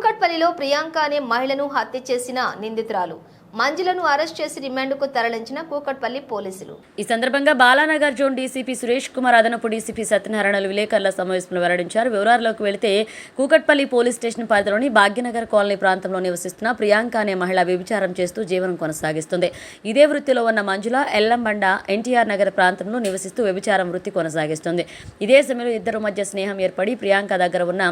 కూకట్పల్లిలో ప్రియాంక అనే మహిళను హత్య చేసిన నిందితురాలు. మంజులను అరెస్ట్ చేసి రిమాండ్కు తరలించిన కూకట్పల్లి పోలీసులు. ఈ సందర్భంగా బాలానగర్ జోన్ డీసీపీ సురేష్ కుమార్ అదనపు డీసీపీ సత్యనారాయణలు విలేకరుల సమావేశంలో వెల్లడించారు. వివరాల్లోకి వెళితే కూకట్పల్లి పోలీస్ స్టేషన్ పరిధిలోని భాగ్యనగర్ కాలనీ ప్రాంతంలో నివసిస్తున్న ప్రియాంక అనే మహిళ వ్యభిచారం చేస్తూ జీవనం కొనసాగిస్తుంది. ఇదే వృత్తిలో ఉన్న మంజుల ఎల్లంబండ ఎన్టీఆర్ నగర్ ప్రాంతంలో నివసిస్తూ వ్యభిచారం వృత్తి కొనసాగిస్తుంది. ఇదే సమయంలో ఇద్దరు మధ్య స్నేహం ఏర్పడి ప్రియాంక దగ్గర ఉన్న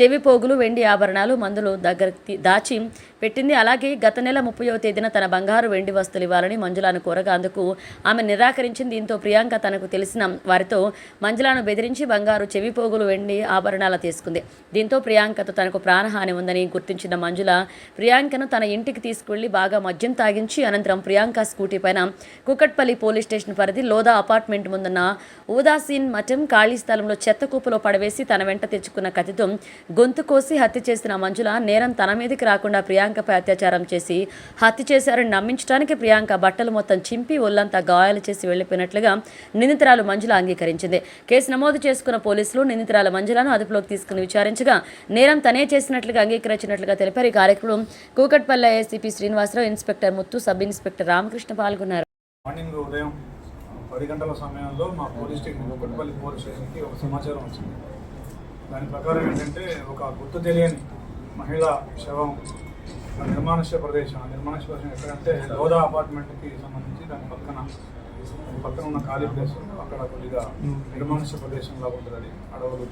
చెవి పోగులు వెండి ఆభరణాలు మందులు దగ్గర దాచి పెట్టింది. అలాగే గత నెల ముప్పైవ తేదీన తన బంగారు వెండి వస్తువులు ఇవ్వాలని మంజులాను కోరగా అందుకు ఆమె నిరాకరించింది. దీంతో ప్రియాంక తనకు తెలిసిన వారితో మంజులాను బెదిరించి బంగారు చెవి పోగులు వెండి ఆభరణాలు తీసుకుంది. దీంతో ప్రియాంకతో తనకు ప్రాణహాని ఉందని గుర్తించిన మంజుల ప్రియాంకను తన ఇంటికి తీసుకువెళ్ళి బాగా మద్యం తాగించి అనంతరం ప్రియాంక స్కూటీ పైన కుకట్పల్లి పోలీస్ స్టేషన్ పరిధి లోదా అపార్ట్మెంట్ ముందున్న ఉదాసీన్ మఠం ఖాళీ స్థలంలో చెత్త కూపలో పడవేసి తన వెంట తెచ్చుకున్న కత్తితో గొంతు కోసి హత్య చేసిన మంజుల నేరం తన మీదకి రాకుండా ప్రియాంక ప్రియాంకపై అత్యాచారం చేసి హత్య చేశారని నమ్మించడానికి ప్రియాంక బట్టలు మొత్తం చింపి ఒళ్ళంతా గాయాలు చేసి వెళ్ళిపోయినట్లుగా నిందితురాలు మంజుల అంగీకరించింది. కేసు నమోదు చేసుకున్న పోలీసులు నిందితురాల మంజులను అదుపులోకి తీసుకుని విచారించగా నేరం తనే చేసినట్లుగా అంగీకరించినట్లుగా తెలిపారు. ఈ కార్యక్రమం Kukatpally ACP Srinivasarao inspector Muthu sub inspector Ramakrishna పాల్గొన్నారు. మార్నింగ్ ఉదయం పది గంటల సమయంలో మా పోలీస్ స్టేషన్ కుక్కట్పల్లి పోలీస్ స్టేషన్కి ఒక సమాచారం వచ్చింది. దాని ప్రకారం ఏంటంటే ఒక గుర్తు తెలియని మహిళ శవం నిర్మానుష్య ప్రదేశం. ఆ నిర్మానుష్య ప్రదేశం ఎక్కడంటే లోదా అపార్ట్మెంట్కి సంబంధించి దాని పక్కన దాని పక్కన ఉన్న ఖాళీ ప్లేస్ అక్కడ కొద్దిగా నిర్మానుష్య ప్రదేశం లాగా ఉంటుంది అది అడవులు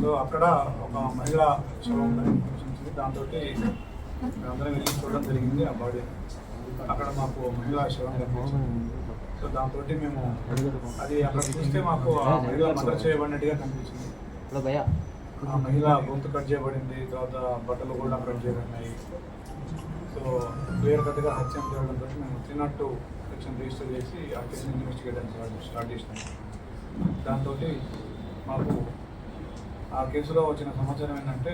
సో అక్కడ ఒక మహిళ శవం ఉందని సూచించింది దాంతో అందరం వెళ్ళి చూడడం జరిగింది ఆ బాడీ. అక్కడ మాకు మహిళా శవం కనిపించింది. సో దాంతో మేము అది అక్కడ చూస్తే మాకు మహిళ మర్డర్ చేయబడినట్టుగా కనిపించింది. ఆ మహిళ గొంతు కట్ చేయబడింది తర్వాత బట్టలు కూడా కట్ చేయబడినాయి. సో క్లియర్ కట్గా హత్య చేయడంతో మేము three nought two section register చేసి ఆ కేసుని ఇన్వెస్టిగేట్ స్టార్ట్ చేసినాం. దాంతో మాకు ఆ కేసులో వచ్చిన సమాచారం ఏంటంటే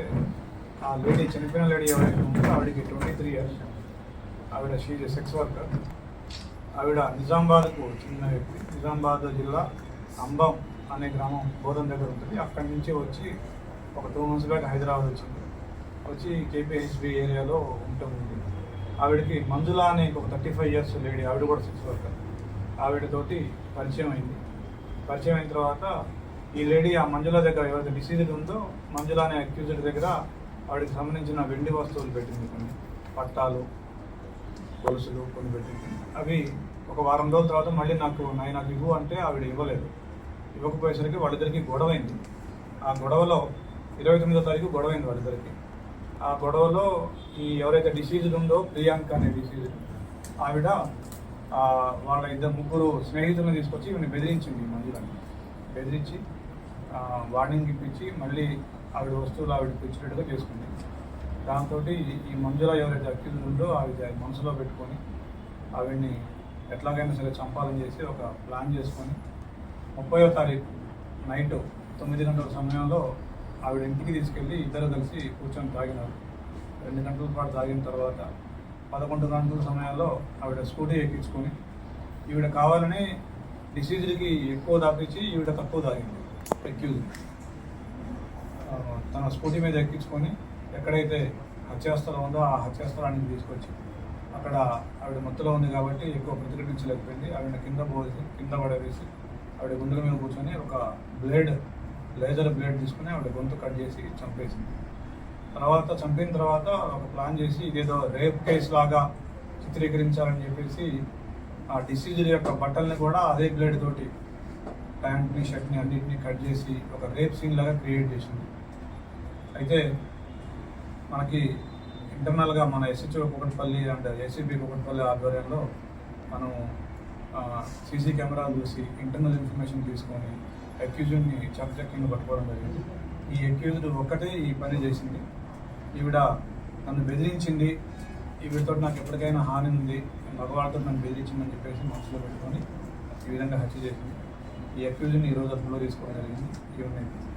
ఆ లేడీ చనిపోయిన లేడీ ఎవరైతే ఉందో ఆవిడకి ట్వంటీ త్రీ ఇయర్స్ ఆవిడ షీజ్ సెక్స్ వర్కర్ ఆవిడ నిజామాబాద్కు చెందిన వ్యక్తి. నిజామాబాద్ జిల్లా అంబం అనే గ్రామం బోధన దగ్గర ఉంటుంది. అక్కడి నుంచి వచ్చి ఒక టూ మంత్స్ బ్యాక్ హైదరాబాద్ వచ్చింది వచ్చి కేపీహెచ్బి ఏరియాలో ఉంటుంది ఆవిడకి మంజుల అనే ఒక థర్టీ ఫైవ్ ఇయర్స్ లేడీ ఆవిడ కూడా సెక్స్ వర్కర్. ఆవిడతోటి పరిచయం అయింది. పరిచయం అయిన తర్వాత ఈ లేడీ ఆ మంజుల దగ్గర ఎవరైతే డిసీజ్డ్ ఉందో మంజుల అనే అక్యూజ్డ్ దగ్గర ఆవిడకి సంబంధించిన వెండి వస్తువులు పెట్టింది కొన్ని. పట్టాలు గొలుసులు కొన్ని పెట్టింది. అవి ఒక వారం రోజుల తర్వాత మళ్ళీ నాకు నైన్ నాకు ఇవ్వు అంటే ఆవిడ ఇవ్వలేదు. ఇవ్వకపోయేసరికి వాళ్ళిద్దరికి గొడవ అయింది ఆ గొడవలో ఇరవై తొమ్మిదో తారీఖు గొడవ అయింది వాళ్ళిద్దరికి. ఆ గొడవలో ఈ ఎవరైతే డిసీజ్డ్ ఉందో ప్రియాంక అనే డిసీజ్ ఆవిడ వాళ్ళ ఇద్దరు ముగ్గురు స్నేహితులను తీసుకొచ్చి ఈమెను బెదిరించింది మంజులని బెదిరించి వార్నింగ్ ఇప్పించి మళ్ళీ ఆవిడ వస్తువులు ఆవిడకి ఇచ్చినట్టుగా చేసుకుంది. దాంతో ఈ మంజుల ఎవరైతే అక్యూజ్ ఉందో ఆవిడ మనసులో పెట్టుకొని ఆవిడ్ని ఎట్లాగైనా సరే చంపాలని చేసి ఒక ప్లాన్ చేసుకొని ముప్పయో తారీఖు నైట్ తొమ్మిది గంటల సమయంలో ఆవిడ ఇంటికి తీసుకెళ్ళి ఇద్దరు కలిసి కూర్చొని తాగినారు. రెండు గంటల పాటు తాగిన తర్వాత పదకొండు గంటల సమయంలో ఆవిడ స్కూటీ ఎక్కించుకొని ఈవిడ కావాలని డిసీజులకి ఎక్కువ తాపించి ఈవిడ తక్కువ తాగింది ఎక్యూజ్ తన స్కూటీ మీద ఎక్కించుకొని ఎక్కడైతే హత్యాస్థలం ఉందో ఆ హత్యాస్థలానికి తీసుకొచ్చి అక్కడ ఆవిడ మత్తులో ఉంది కాబట్టి ఎక్కువ ప్రతిఘటించలేకపోయింది. ఆవిడ కింద పోసి కింద పడవేసి ఆవిడ గుండెల మీద కూర్చొని ఒక బ్లేడ్ లేజర్ బ్లేడ్ తీసుకుని ఆవిడ గొంతు కట్ చేసి చంపేసింది. తర్వాత చంపిన తర్వాత ఒక ప్లాన్ చేసి ఇదేదో రేప్ కేసు లాగా చిత్రీకరించాలని చెప్పేసి ఆ డిసీజర్ యొక్క బట్టల్ని కూడా అదే బ్లేడ్ తోటి ప్యాంట్ని షర్ట్ని అన్నింటినీ కట్ చేసి ఒక రేప్ సీన్ లాగా క్రియేట్ చేసింది. అయితే మనకి ఇంటర్నల్గా మన SHO Kukatpally and ACB Kukatpally ఆధ్వర్యంలో మనం సీసీ కెమెరాలు చూసి ఇంటర్నల్ ఇన్ఫర్మేషన్ తీసుకొని అక్యూజ్డ్ని కింద పట్టుకోవడం జరిగింది. ఈ అక్యూజ్డ్ ఒక్కటే ఈ పని చేసింది. ఈవిడ నన్ను బెదిరించింది. ఈవిడతో నాకు ఎప్పటికైనా హాని ఉంది. మగవాళ్ళతో నన్ను బెదిరించిందని చెప్పేసి మనసులో పెట్టుకొని ఈ విధంగా హత్య చేసింది. ఈ అక్యూజ్ని ఈరోజు అదుపులో తీసుకోవడం జరిగింది. ఈవిడ